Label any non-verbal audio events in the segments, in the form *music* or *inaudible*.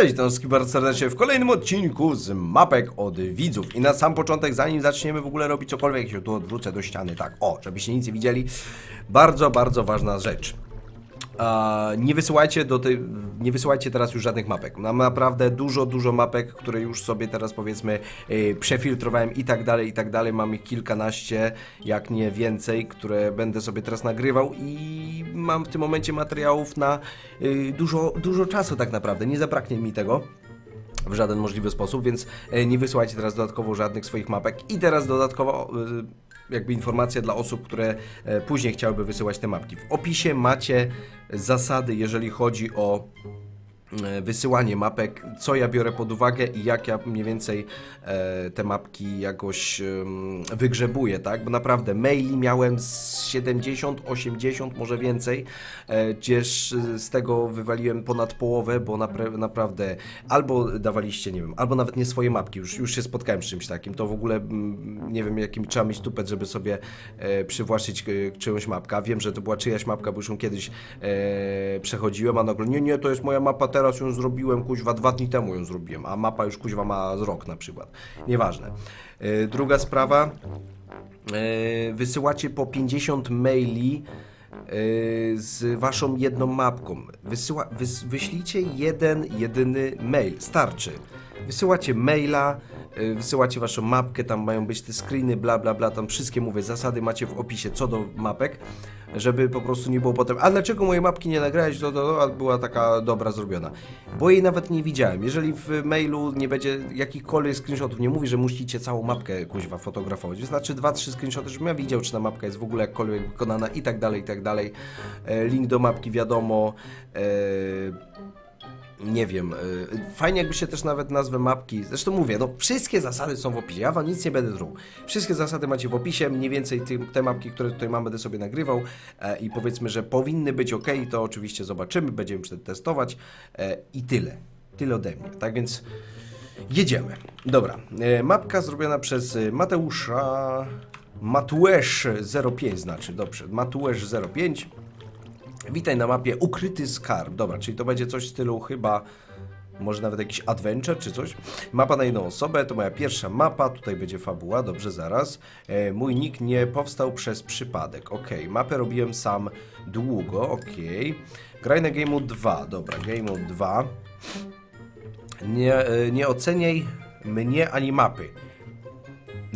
Cześć, to bardzo serdecznie w kolejnym odcinku z mapek od widzów. I na sam początek, zanim zaczniemy w ogóle robić cokolwiek, się tu odwrócę do ściany, tak, o, żebyście nic nie widzieli. Bardzo, bardzo ważna rzecz. Nie wysyłajcie do tej, nie wysyłajcie teraz już żadnych mapek. Mam naprawdę dużo, dużo mapek, które już sobie teraz powiedzmy yy, przefiltrowałem i tak dalej, i tak dalej. Mam ich kilkanaście, jak nie więcej, które będę sobie teraz nagrywał i mam w tym momencie materiałów na yy, dużo, dużo czasu tak naprawdę. Nie zabraknie mi tego w żaden możliwy sposób, więc e, nie wysyłajcie teraz dodatkowo żadnych swoich mapek. I teraz dodatkowo e, jakby informacja dla osób, które e, później chciałyby wysyłać te mapki. W opisie macie zasady, jeżeli chodzi o wysyłanie mapek, co ja biorę pod uwagę i jak ja mniej więcej e, te mapki jakoś wygrzebuję, tak? Bo naprawdę maili miałem z 70, 80, może więcej, e, gdzież e, z tego wywaliłem ponad połowę, bo napra- naprawdę albo dawaliście, nie wiem, albo nawet nie swoje mapki, już, już się spotkałem z czymś takim, to w ogóle nie wiem jakim trzeba mieć tupet, żeby sobie e, przywłaszczyć e, czyjąś mapkę. Wiem, że to była czyjaś mapka, bo już ją kiedyś e, przechodziłem, a nagle nie, nie, to jest moja mapa, teraz ją zrobiłem, kuźwa, dwa dni temu ją zrobiłem, a mapa już kuźwa ma z rok na przykład. Nieważne. E, druga sprawa, e, wysyłacie po 50 maili e, z waszą jedną mapką. Wysyła, wys, wyślijcie jeden, jedyny mail, starczy. Wysyłacie maila, wysyłacie waszą mapkę, tam mają być te screeny, bla bla bla, tam wszystkie mówię, zasady macie w opisie co do mapek, żeby po prostu nie było potem, a dlaczego moje mapki nie nagrałeś, to, to, to była taka dobra zrobiona. Bo jej nawet nie widziałem. Jeżeli w mailu nie będzie jakichkolwiek screenshotów, nie mówi, że musicie całą mapkę kuźwa fotografować. Wystarczy dwa, trzy screenshoty, żebym ja widział, czy ta mapka jest w ogóle jakkolwiek wykonana i tak dalej, i tak dalej. E, Link do mapki wiadomo. E, nie wiem, y, fajnie jakbyście też nawet nazwę mapki, zresztą mówię, no wszystkie zasady są w opisie, ja wam nic nie będę truł. Wszystkie zasady macie w opisie, mniej więcej te mapki, które tutaj mam, będę sobie nagrywał e, i powiedzmy, że powinny być ok, to oczywiście zobaczymy, będziemy wtedy testować e, i tyle. Tyle ode mnie, tak więc jedziemy. Dobra, e, mapka zrobiona przez e, Mateusza, Matuesz 05 znaczy, dobrze, Matuesz 05. Witaj na mapie Ukryty Skarb. Dobra, czyli to będzie coś w stylu chyba. Może nawet jakiś adventure czy coś. Mapa na jedną osobę, to moja pierwsza mapa. Tutaj będzie fabuła, dobrze, zaraz. E, mój nick nie powstał przez przypadek. Ok, mapę robiłem sam długo. Ok. Graj na Game Mode 2. Dobra, Game Mode 2. Nie, e, nie oceniaj mnie ani mapy.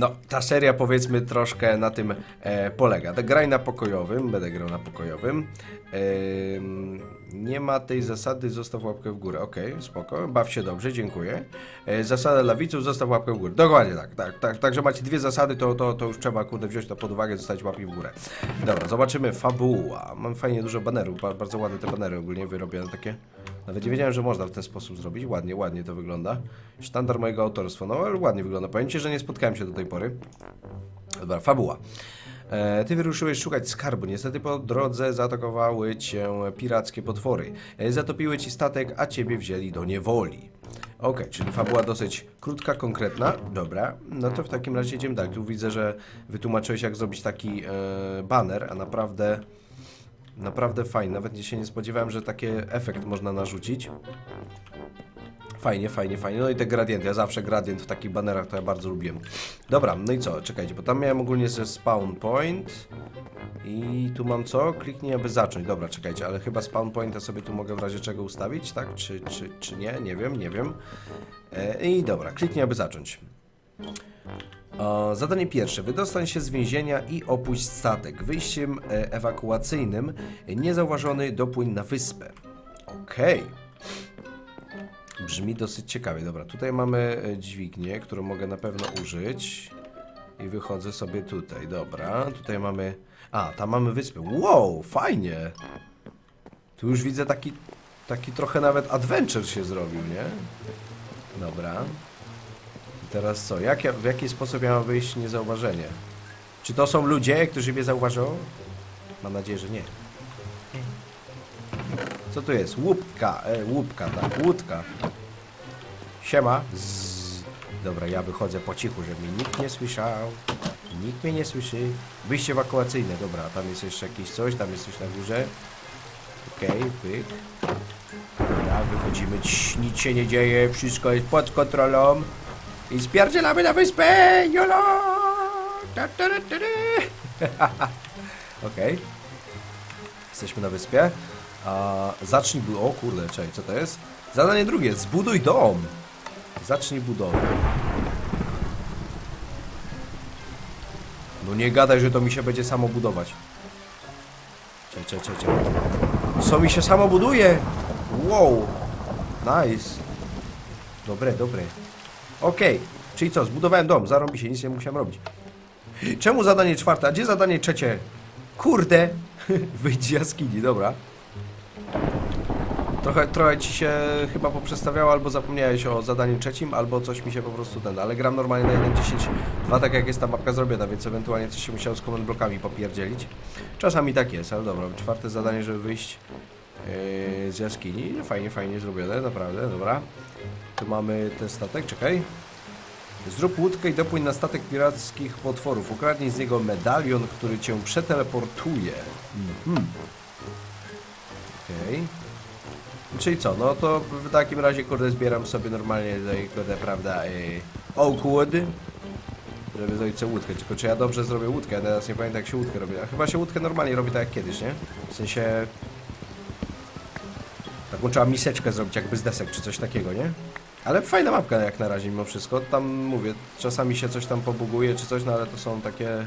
No, ta seria powiedzmy troszkę na tym e, polega. Graj na pokojowym, będę grał na pokojowym. Em, nie ma tej zasady, zostaw łapkę w górę. Okej, spoko, baw się dobrze, dziękuję. E, zasada dla widzów, zostaw łapkę w górę. Dokładnie tak, tak, tak. Także macie dwie zasady, to, to, to już trzeba kurde wziąć to pod uwagę, zostawić łapki w górę. Dobra, zobaczymy fabuła. Mam fajnie dużo banerów, ba- bardzo ładne te banery ogólnie wyrobione takie. Nawet nie wiedziałem, że można w ten sposób zrobić. Ładnie, ładnie to wygląda. Sztandar mojego autorstwa. No ale ładnie wygląda. Powiem że nie spotkałem się do tej pory. Dobra, fabuła. E, ty wyruszyłeś szukać skarbu. Niestety po drodze zaatakowały cię pirackie potwory. E, zatopiły ci statek, a ciebie wzięli do niewoli. Okej, czyli fabuła dosyć krótka, konkretna. Dobra, no to w takim razie idziemy dalej. Tu widzę, że wytłumaczyłeś jak zrobić taki e, baner, a naprawdę naprawdę fajny. Nawet się nie spodziewałem, że taki efekt można narzucić. Fajnie, fajnie, fajnie. No i te gradienty. Ja zawsze gradient w takich banerach to ja bardzo lubiłem. Dobra, no i co? Czekajcie, bo tam miałem ogólnie ze spawn point. I tu mam co? Kliknij, aby zacząć. Dobra, czekajcie, ale chyba spawn pointa sobie tu mogę w razie czego ustawić, tak? Czy, czy, czy nie? Nie wiem, nie wiem. E, I dobra, kliknij, aby zacząć. Zadanie pierwsze. Wydostań się z więzienia i opuść statek. Wyjściem e, ewakuacyjnym niezauważony dopłyń na wyspę. Okej. Brzmi dosyć ciekawie. Dobra, tutaj mamy e, dźwignię, którą mogę na pewno użyć. I wychodzę sobie tutaj. Dobra, tutaj mamy... A, tam mamy wyspę. Wow, fajnie. Tu już widzę taki, taki trochę nawet adventure się zrobił, nie? Dobra. Teraz co? Jak ja, w jaki sposób ja mam wyjść niezauważenie? Czy to są ludzie, którzy mnie zauważą? Mam nadzieję, że nie. Co tu jest? Łupka, e, łupka, tak, łódka. Siema. Zzz. Dobra, ja wychodzę po cichu, żeby mnie nikt nie słyszał. Nikt mnie nie słyszy. Wyjście ewakuacyjne, dobra, tam jest jeszcze jakieś coś, tam jest coś na górze. Okej, pyk. Dobra, wychodzimy, nic się nie dzieje, wszystko jest pod kontrolą. I spierdzielamy na wyspę! Jolo! *laughs* Okej. Jesteśmy na wyspie. A, zacznij bu... O kurde, czekaj, co to jest? Zadanie drugie, zbuduj dom. Zacznij budowę. No nie gadaj, że to mi się będzie samo budować. Czekaj, czekaj, czekaj. Co mi się samo buduje? Wow. Nice. Dobre, dobre. Okej. Czyli co, zbudowałem dom, zarobi się, nic nie musiałem robić. Czemu zadanie czwarte? A gdzie zadanie trzecie? Kurde! *laughs* Wyjdź z jaskini, dobra. Trochę, trochę ci się chyba poprzestawiało, albo zapomniałeś o zadaniu trzecim, albo coś mi się po prostu ten, ale gram normalnie na 1.10.2, tak jak jest ta mapka zrobiona, więc ewentualnie coś się musiało z command blokami popierdzielić. Czasami tak jest, ale dobra, czwarte zadanie, żeby wyjść z jaskini, fajnie, fajnie zrobione, naprawdę, dobra. Tu mamy ten statek, czekaj. Zrób łódkę i dopłyń na statek pirackich potworów. Ukradnij z niego medalion, który cię przeteleportuje. Mhm. Okej. Czyli co, no to w takim razie, kurde, zbieram sobie normalnie tutaj, kurde, prawda, yy, żeby zrobić sobie łódkę. Tylko czy ja dobrze zrobię łódkę? Ja teraz nie pamiętam, jak się łódkę robi. A chyba się łódkę normalnie robi tak jak kiedyś, nie? W sensie... Taką trzeba miseczkę zrobić, jakby z desek, czy coś takiego, nie? Ale fajna mapka jak na razie mimo wszystko. Tam mówię, czasami się coś tam pobuguje czy coś, no ale to są takie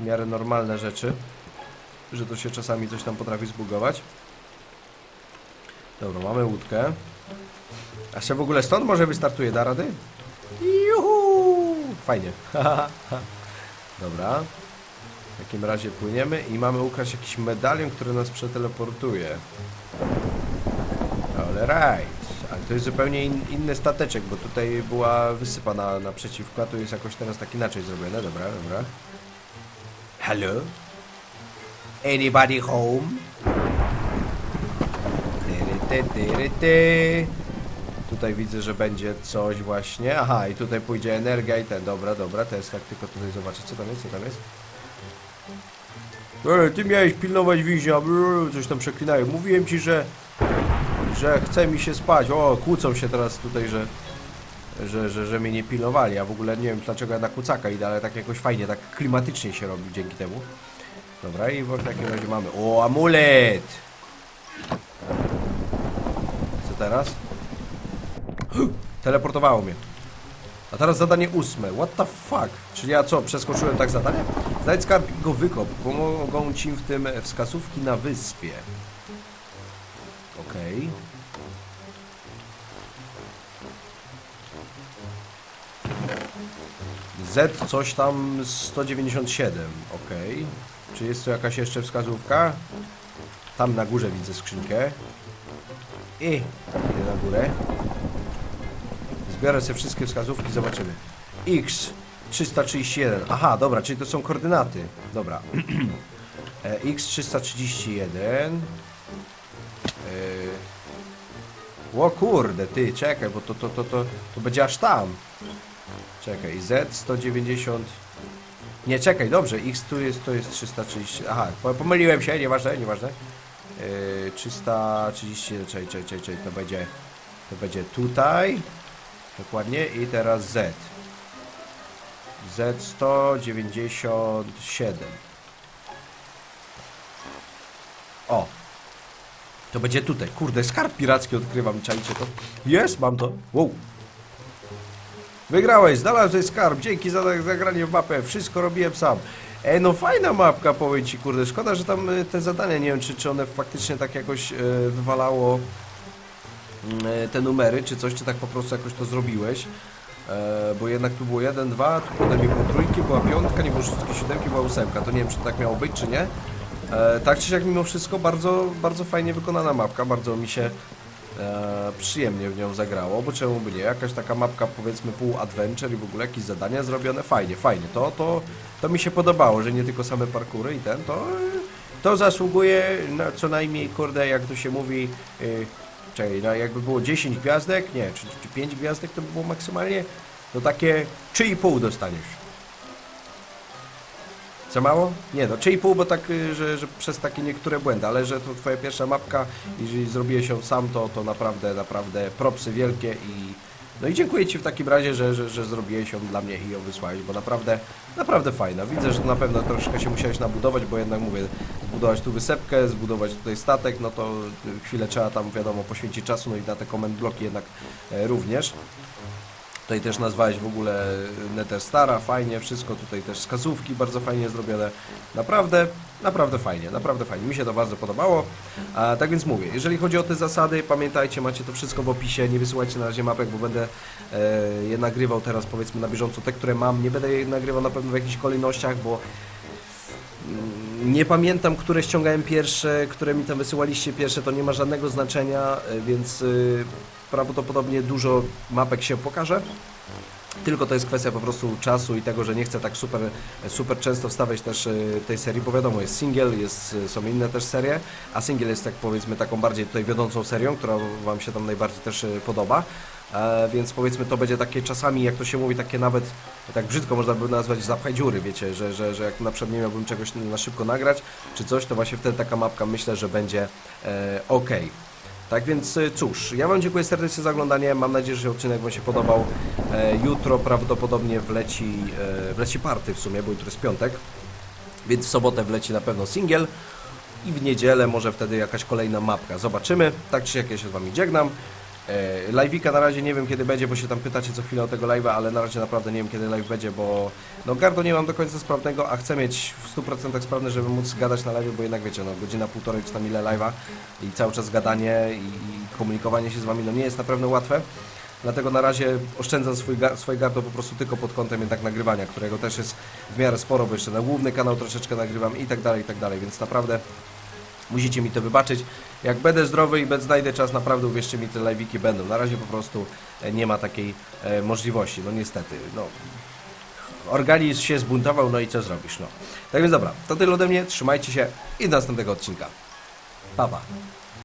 w miarę normalne rzeczy, że to się czasami coś tam potrafi zbugować. Dobra, mamy łódkę. A się w ogóle stąd może wystartuje, da rady? Juhu! Fajnie. *laughs* Dobra. W takim razie płyniemy i mamy ukraść jakiś medalion, który nas przeteleportuje. Ale right. Ale to jest zupełnie in, inny stateczek, bo tutaj była wysypana naprzeciwko, a tu jest jakoś teraz tak inaczej zrobione. Dobra, dobra. Hello? Anybody home? Tyry, ty, tyry, ty. Tutaj widzę, że będzie coś właśnie. Aha, i tutaj pójdzie energia i ten. Dobra, dobra, to jest tak, tylko tutaj zobaczę, co tam jest, co tam jest. Ej, ty miałeś pilnować więźnia, brrr, coś tam przeklinają. Mówiłem ci, że że chce mi się spać. O, kłócą się teraz tutaj, że, że, że, że mnie nie pilnowali. Ja w ogóle nie wiem dlaczego ja na kucaka idę, ale tak jakoś fajnie, tak klimatycznie się robi dzięki temu. Dobra, i w takim razie mamy. O, amulet! Co teraz? Teleportowało mnie. A teraz zadanie ósme. What the fuck? Czyli ja co, przeskoczyłem tak zadanie? Znajdź skarb i go wykop. Pomogą ci w tym wskazówki na wyspie. Z coś tam 197. Okej. Czy jest tu jakaś jeszcze wskazówka? Tam na górze widzę skrzynkę. I idę na górę. Zbiorę sobie wszystkie wskazówki, zobaczymy. X 331. Aha, dobra, czyli to są koordynaty. Dobra. *clears throat* E, X 331. Yy... O kurde, ty, czekaj, bo to, to, to, to, to będzie aż tam. Czekaj, Z 190... Nie, czekaj, dobrze, X tu jest, to jest 330... Aha, po- pomyliłem się, nieważne, nieważne. Yy, 330, czekaj, czekaj, czekaj, czekaj, to będzie... To będzie tutaj. Dokładnie, i teraz Z. Z 197. O, to będzie tutaj. Kurde, skarb piracki odkrywam, czajcie to. Jest, mam to. Wow. Wygrałeś, znalazłeś skarb, dzięki za zagranie w mapę, wszystko robiłem sam. E, no fajna mapka, powiem ci, kurde, szkoda, że tam e, te zadania, nie wiem, czy, czy one faktycznie tak jakoś e, wywalało mm, e, te numery, czy coś, czy tak po prostu jakoś to zrobiłeś. E, bo jednak tu było 1, 2, tu potem nie było trójki, była piątka, nie było szóstki, siódemki, była ósemka. To nie wiem, czy to tak miało być, czy nie. E, tak czy siak mimo wszystko bardzo, bardzo fajnie wykonana mapka, bardzo mi się e, przyjemnie w nią zagrało, bo czemu by nie, jakaś taka mapka powiedzmy pół adventure i w ogóle jakieś zadania zrobione, fajnie, fajnie, to, to, to mi się podobało, że nie tylko same parkury i ten, to, to zasługuje na co najmniej, kurde, jak to się mówi, yy, czekaj, no jakby było 10 gwiazdek, nie, czy, czy 5 gwiazdek to by było maksymalnie, to takie 3,5 dostaniesz. Za mało? Nie no, 3,5, bo tak, y, że, że przez takie niektóre błędy, ale że to twoja pierwsza mapka, jeżeli zrobiłeś ją sam, to, to naprawdę, naprawdę propsy wielkie i no i dziękuję Ci w takim razie, że, że, że zrobiłeś ją dla mnie i ją wysłałeś, bo naprawdę, naprawdę fajna. Widzę, że na pewno troszkę się musiałeś nabudować, bo jednak mówię, zbudować tu wysepkę, zbudować tutaj statek, no to y, chwilę trzeba tam wiadomo poświęcić czasu, no i na te comment bloki jednak e, również. Tutaj też nazwałeś w ogóle Nether Stara, fajnie, wszystko tutaj też wskazówki bardzo fajnie zrobione. Naprawdę, naprawdę fajnie, naprawdę fajnie. Mi się to bardzo podobało. A, tak więc mówię, jeżeli chodzi o te zasady, pamiętajcie, macie to wszystko w opisie, nie wysyłajcie na razie mapek, bo będę e, je nagrywał teraz powiedzmy na bieżąco, te, które mam. Nie będę je nagrywał na pewno w jakichś kolejnościach, bo mm, nie pamiętam, które ściągałem pierwsze, które mi tam wysyłaliście pierwsze, to nie ma żadnego znaczenia, e, więc y, prawdopodobnie dużo mapek się pokaże. Tylko to jest kwestia po prostu czasu i tego, że nie chcę tak super, super często wstawiać też y, tej serii, bo wiadomo, jest single, jest, y, są inne też serie, a single jest tak powiedzmy taką bardziej tutaj wiodącą serią, która Wam się tam najbardziej też y, podoba. E, więc powiedzmy to będzie takie czasami, jak to się mówi, takie nawet tak brzydko można by nazwać zapchaj dziury, wiecie, że, że, że jak na przykład nie miałbym czegoś na szybko nagrać, czy coś, to właśnie wtedy taka mapka myślę, że będzie e, ok. Tak więc y, cóż, ja Wam dziękuję serdecznie za oglądanie. Mam nadzieję, że odcinek Wam się podobał. E, jutro prawdopodobnie wleci, e, wleci party w sumie, bo jutro jest piątek. Więc w sobotę wleci na pewno singiel. I w niedzielę może wtedy jakaś kolejna mapka. Zobaczymy. Tak czy jak ja się z Wami żegnam. E, Live'ika na razie nie wiem kiedy będzie, bo się tam pytacie co chwilę o tego live'a, ale na razie naprawdę nie wiem kiedy live będzie, bo no gardo nie mam do końca sprawnego, a chcę mieć w 100% sprawne, żeby móc gadać na live, bo jednak wiecie, no godzina, półtorej czy tam ile live'a i cały czas gadanie i, komunikowanie się z Wami no nie jest naprawdę łatwe. Dlatego na razie oszczędzam swój, swoje gardło po prostu tylko pod kątem jednak nagrywania, którego też jest w miarę sporo, bo jeszcze na główny kanał troszeczkę nagrywam i tak dalej, i tak dalej, więc naprawdę Musicie mi to wybaczyć. Jak będę zdrowy i będę znajdę czas, naprawdę uwierzcie mi, te live'iki będą. Na razie po prostu e, nie ma takiej e, możliwości, no niestety. No, organizm się zbuntował, no i co zrobisz, no. Tak więc dobra, to tyle ode mnie, trzymajcie się i do następnego odcinka. Pa, pa.